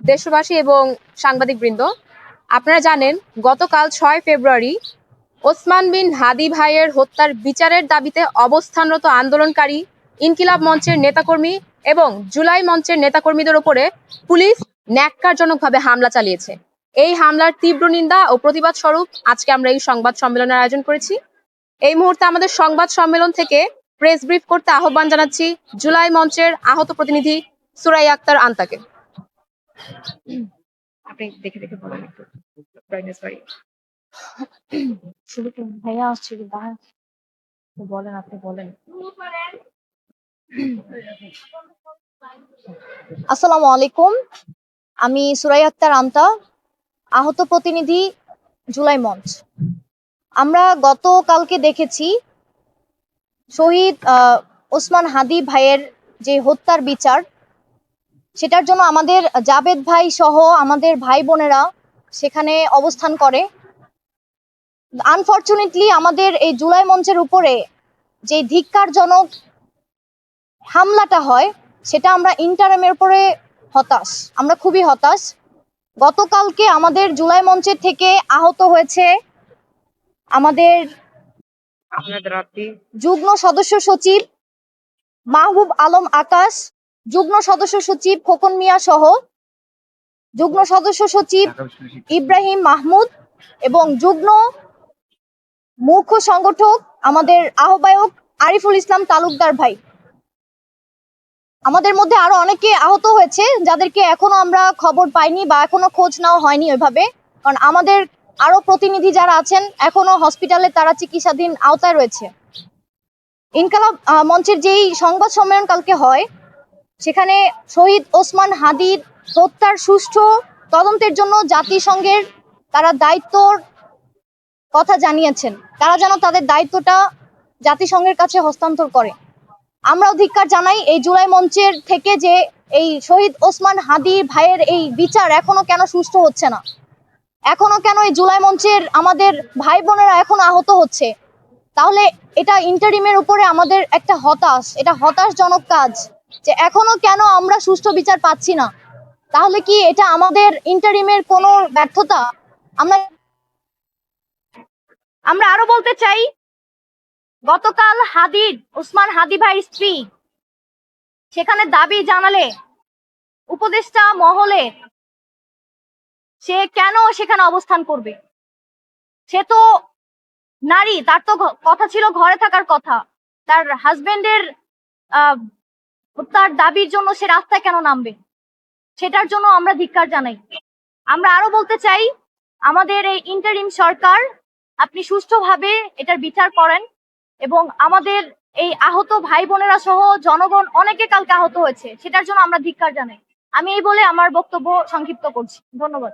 দেশবাসী এবং সাংবাদিকবৃন্দ, আপনারা জানেন গতকাল ছয় ফেব্রুয়ারি ওসমান বিন হাদি ভাইয়ের হত্যার বিচারের দাবিতে অবস্থানরত আন্দোলনকারী ইনকিলাব মঞ্চের নেতাকর্মী এবং জুলাই মঞ্চের নেতাকর্মীদের ওপরে পুলিশ ন্যাক্কারজনকভাবে হামলা চালিয়েছে। এই হামলার তীব্র নিন্দা ও প্রতিবাদ স্বরূপ আজকে আমরা এই সংবাদ সম্মেলনের আয়োজন করেছি। এই মুহূর্তে আমাদের সংবাদ সম্মেলন থেকে প্রেস ব্রিফ করতে আহ্বান জানাচ্ছি জুলাই মঞ্চের আহত প্রতিনিধি সুরাই আক্তার আন্তাকে। আপনি দেখে দেখে বলেন একটু। ব্রাইটনেস বাড়িয়ে। করুন ভাইয়া দাঁড়ান বলেন আপনি বলেন। আসসালামু আলাইকুম। আমি সুরাই আক্তার আমতা আহত প্রতিনিধি জুলাই মঞ্চ। আমরা গতকালকে দেখেছি শহীদ আহ, ওসমান হাদি ভাইয়ের যে হত্যার বিচার সেটার জন্য আমাদের জাবেদ ভাই সহ আমাদের ভাই বোনেরা সেখানে অবস্থান করে। আনফরচুনেটলি আমাদের এই জুলাই মঞ্চের উপরে যে ধিক্কারজনক হামলাটা হয় সেটা আমরা ইন্টারামের উপরে হতাশ। আমরা খুবই হতাশ। গতকালকে আমাদের জুলাই মঞ্চের থেকে আহত হয়েছে আমাদের যুগ্ম সদস্য সচিব মাহবুব আলম আকাশ যুগ্ম সদস্য সচিব খোকন মিয়া সহ যুগ্ম সদস্য সচিব ইব্রাহিম মাহমুদ এবং যুগ্ম মুখ্য সংগঠক আমাদের আহ্বায়ক আরিফুল ইসলাম তালুকদার ভাই। আমাদের মধ্যে আরও অনেকে আহত হয়েছে, যাদেরকে এখনও আমরা খবর পাইনি বা এখনও খোঁজ নেওয়া হয়নি ওইভাবে। কারণ আমাদের আরও প্রতিনিধি যারা আছেন, এখনও হসপিটালে তারা চিকিৎসাধীন আওতায় রয়েছে। ইনকালাব মঞ্চের যেই সংবাদ সম্মেলন কালকে হয় সেখানে শহীদ ওসমান হাদির হত্যার সুষ্ঠু তদন্তের জন্য জাতিসংঘের তারা দায়িত্বর কথা জানিয়েছেন। তারা যেন তাদের দায়িত্বটা জাতিসংঘের কাছে হস্তান্তর করে। আমরাও ধিক্কার জানাই এই জুলাই মঞ্চের থেকে যে এই শহীদ ওসমান হাদি ভাইয়ের এই বিচার এখনও কেন সুষ্ঠু হচ্ছে না। এখনও কেন এই জুলাই মঞ্চের আমাদের ভাই বোনেরা এখনও আহত হচ্ছে? তাহলে এটা ইন্টারিমের উপরে আমাদের একটা হতাশ। এটা হতাশজনক কাজ। যে এখনও কেন আমরা সুষ্ঠু বিচার পাচ্ছি না? তাহলে কি এটা আমাদের ইন্টারিমের কোনো ব্যর্থতা? আমরা আমরা আরও বলতে চাই, গতকাল হাদির ওসমান হাদি ভাইয়ের স্ত্রী, সেখানে দাবি জানালে, উপদেষ্টা মহলে, সে কেন সেখানে অবস্থান করবে? সে তো নারী, তার তো কথা ছিল ঘরে থাকার কথা। তার হাজবেন্ডের তার দাবির জন্য সে রাস্তায় কেন নামবে? সেটার জন্য আমরা ধিক্কার জানাই। আমরা আরও বলতে চাই, আমাদের এই ইন্টারিম সরকার আপনি সুষ্ঠুভাবে এটার বিচার করেন এবং আমাদের এই আহত ভাই বোনেরা সহ জনগণ অনেকে কালকে আহত হয়েছে, সেটার জন্য আমরা ধিক্কার জানাই। আমি এই বলে আমার বক্তব্য সংক্ষিপ্ত করছি। ধন্যবাদ।